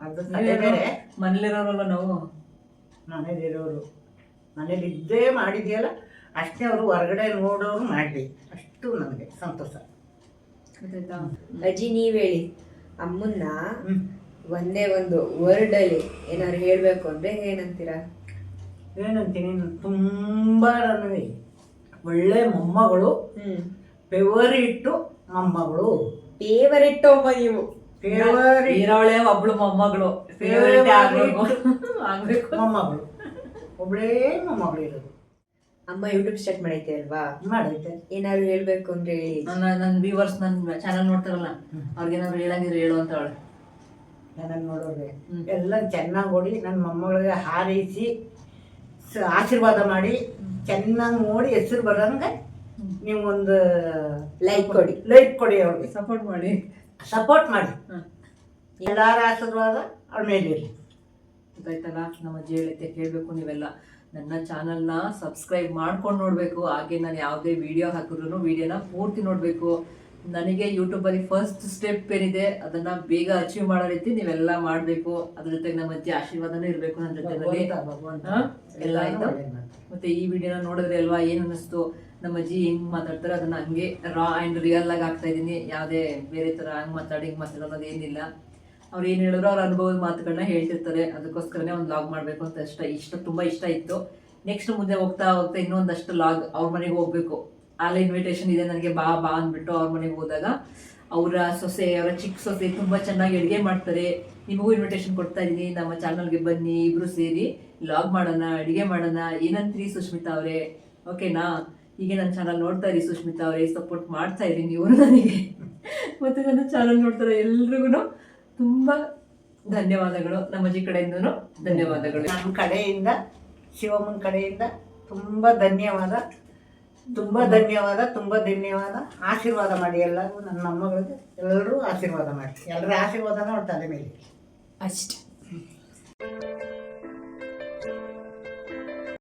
ಅದು ಬೇರೆ. ಮನೇಲಿರೋರಲ್ಲ ನಾವು? ಮನೇಲಿರೋರು. ಮನೇಲಿ ಇದ್ದೇ ಮಾಡಿದೆಯಲ್ಲ ಅಷ್ಟೇ ಅವರು ಹೊರಗಡೆ ನೋಡೋರು ಮಾಡಲಿ. ಅಷ್ಟು ನನಗೆ ಸಂತೋಷ. ಅಜ್ಜಿ ನೀವ್ ಹೇಳಿ. ಅಮ್ಮನ್ನ ಒಂದೇ ಒಂದು ವರ್ಡ್ ಅಲ್ಲಿ ಏನಾದ್ರು ಹೇಳ್ಬೇಕು ಅಂದ್ರೆ ಏನಂತೀರಾ? ಏನಂತೀನಿ ತುಂಬ ನನಗೆ ಒಳ್ಳೆ ಮೊಮ್ಮಗಳು ಫೇವರಿಟ್ಟು ಮೊಮ್ಮಗಳು. ಫೇವರಿಟ್ ಅಮ್ಮ ನೀವು. ಫೇವರಿಟ್ ಇರೋಳೆ ಒಬ್ಳು ಮೊಮ್ಮಗಳು. ಫೇವರಿಟ್ [laughs] ಆಗ್ಬೇಕು. ಮೊಮ್ಮಗಳು. ಒಬ್ಬಳೇ ಮೊಮ್ಮಗಳು ಇರೋದು. ಅಮ್ಮ ಯೂಟ್ಯೂಬ್ ಸ್ಟಾರ್ಟ್ ಮಾಡೈತೆ ಅಲ್ವಾ? ಮಾಡೈತೆ. ಏನಾದ್ರು ಹೇಳ್ಬೇಕು ಅಂದ್ರೆ ಹೇಳಿ. ನನ್ನ ನನ್ನ ವ್ಯೂವರ್ಸ್ ನನ್ನ ಚಾನಲ್ ನೋಡ್ತಾರಲ್ಲ ಅವ್ರಿಗೇನಾದ್ರು ಹೇಳಂಗಿದ್ರೆ ಹೇಳು ಅಂತ ಅವಳು ಚೆನ್ನಾಗಿ ನೋಡೋರಿಗೆ. ಎಲ್ಲ ಚೆನ್ನಾಗಿ ಓಡಿ ನನ್ನ ಮೊಮ್ಮಗಳಿಗೆ ಹಾರೈಸಿ ಸ- ಆಶೀರ್ವಾದ ಮಾಡಿ ಚೆನ್ನಾಗಿ ನೋಡಿ ಹೆಸರು ಬರೋಂಗೆ ನೀವೊಂದು ಒಂದು ಲೈಕ್ ಕೊಡಿ. ಲೈಕ್ ಕೊಡಿ ಅವ್ರಿಗೆ. ಸಪೋರ್ಟ್ ಮಾಡಿ. ಸಪೋರ್ಟ್ ಮಾಡಿ. ಎಲ್ಲರ ಆಶೀರ್ವಾದ ಅವ್ರ ಮೇಲೆ ಇರಲಿ ಗೊತ್ತಾಯ್ತಲ್ಲ? ನಮ್ಮ ಅಜ್ಜಿ ಹೇಳುತ್ತೆ ಕೇಳಬೇಕು ನೀವೆಲ್ಲ. ನನ್ನ ಚಾನಲ್ನ ಸಬ್ಸ್ಕ್ರೈಬ್ ಮಾಡ್ಕೊಂಡು ನೋಡಬೇಕು. ಹಾಗೆ ನಾನು ಯಾವುದೇ ವಿಡಿಯೋ ಹಾಕಿದ್ರು ವಿಡಿಯೋನ ಪೂರ್ತಿ ನೋಡಬೇಕು. ನನಗೆ ಯೂಟ್ಯೂಬಲ್ಲಿ ಫಸ್ಟ್ ಸ್ಟೆಪ್ ಏನಿದೆ ಅದನ್ನ ಬೇಗ ಅಚೀವ್ ಮಾಡೋ ರೀತಿ ನೀವೆಲ್ಲ ಮಾಡಬೇಕು. ಅದ್ರ ಜೊತೆಗೆ ನಮ್ಮ ಅಜ್ಜಿ ಆಶೀರ್ವಾದನೂ ಇರಬೇಕು ನನ್ನ ಜೊತೆನಲ್ಲಿ. ಎಲ್ಲ ಆಯಿತು? ಮತ್ತೆ ಈ ವಿಡಿಯೋನ ನೋಡಿದ್ರೆ ಅಲ್ವಾ ಏನು ಅನ್ನಿಸ್ತು? ನಮ್ಮ ಅಜ್ಜಿ ಹೆಂಗ್ ಮಾತಾಡ್ತಾರೆ ಅದನ್ನ ಹಂಗೆ ರಾ ಆ್ಯಂಡ್ ರಿಯಲ್ ಆಗಿ ಆಗ್ತಾ ಇದ್ದೀನಿ. ಯಾವುದೇ ಬೇರೆ ಥರ ಹಂಗೆ ಮಾತಾಡಿ ಹಿಂಗೆ ಮಾತಾಡೋದು ಏನಿಲ್ಲ. ಅವ್ರು ಏನು ಹೇಳಿದ್ರು ಅವ್ರ ಅನುಭವದ ಮಾತುಗಳನ್ನ ಹೇಳ್ತಿರ್ತಾರೆ. ಅದಕ್ಕೋಸ್ಕರನೇ ಒಂದು ಲಾಗ್ ಮಾಡಬೇಕು ಅಂತ ಇಷ್ಟ ಇಷ್ಟ, ತುಂಬ ಇಷ್ಟ ಇತ್ತು. ನೆಕ್ಸ್ಟ್ ಮುಂದೆ ಹೋಗ್ತಾ ಹೋಗ್ತಾ ಇನ್ನೊಂದಷ್ಟು ಲಾಗ್ ಅವ್ರ ಮನೆಗೆ ಹೋಗ್ಬೇಕು. ಅಲ್ಲಿ ಇನ್ವಿಟೇಷನ್ ಇದೆ ನನಗೆ ಬಾ ಬಾ ಅಂದ್ಬಿಟ್ಟು ಅವ್ರ ಮನೆಗೆ ಹೋದಾಗ ಅವರ ಸೊಸೆ, ಅವರ ಚಿಕ್ಕ ಸೊಸೆ ತುಂಬ ಚೆನ್ನಾಗಿ ಅಡುಗೆ ಮಾಡ್ತಾರೆ. ನಿಮಗೂ ಇನ್ವಿಟೇಷನ್ ಕೊಡ್ತಾ ಇದ್ದೀನಿ. ನಮ್ಮ ಚಾನಲ್ಗೆ ಬನ್ನಿ, ಇಬ್ರು ಸೇರಿ ಲಾಗ್ ಮಾಡೋಣ, ಅಡುಗೆ ಮಾಡೋಣ. ಏನಂತೀರಿ ಸುಷ್ಮಿತಾ ಅವರೇ? ಓಕೆನಾ ಹೀಗೆ ನನ್ನ ಚಾನಲ್ ನೋಡ್ತಾ ಇರಿ ಸುಷ್ಮಿತಾ ಅವರೇ. ಸಪೋರ್ಟ್ ಮಾಡ್ತಾ ಇರಿ ನೀವು, ನನಗೆ. ಮತ್ತು ನನ್ನ ಚಾನಲ್ ನೋಡ್ತಾರೆ ಎಲ್ರಿಗೂ ತುಂಬ ಧನ್ಯವಾದಗಳು ನಮ್ಮ ಅಜ್ಜಿ ಕಡೆಯಿಂದನೂ ಧನ್ಯವಾದಗಳು. ನಮ್ಮ ಕಡೆಯಿಂದ ಶಿವಮ್ಮನ ಕಡೆಯಿಂದ ತುಂಬ ಧನ್ಯವಾದ ತುಂಬ ಧನ್ಯವಾದ ತುಂಬ ಧನ್ಯವಾದ. ಆಶೀರ್ವಾದ ಮಾಡಿ ಎಲ್ಲರೂ ನನ್ನ ಮೊಮ್ಮಗಳಿಗೆ ಎಲ್ಲರೂ ಆಶೀರ್ವಾದ ಮಾಡಿ. ಎಲ್ಲರ ಆಶೀರ್ವಾದನ ತಲೆ ಮೇಲೆ. ಅಷ್ಟೇ.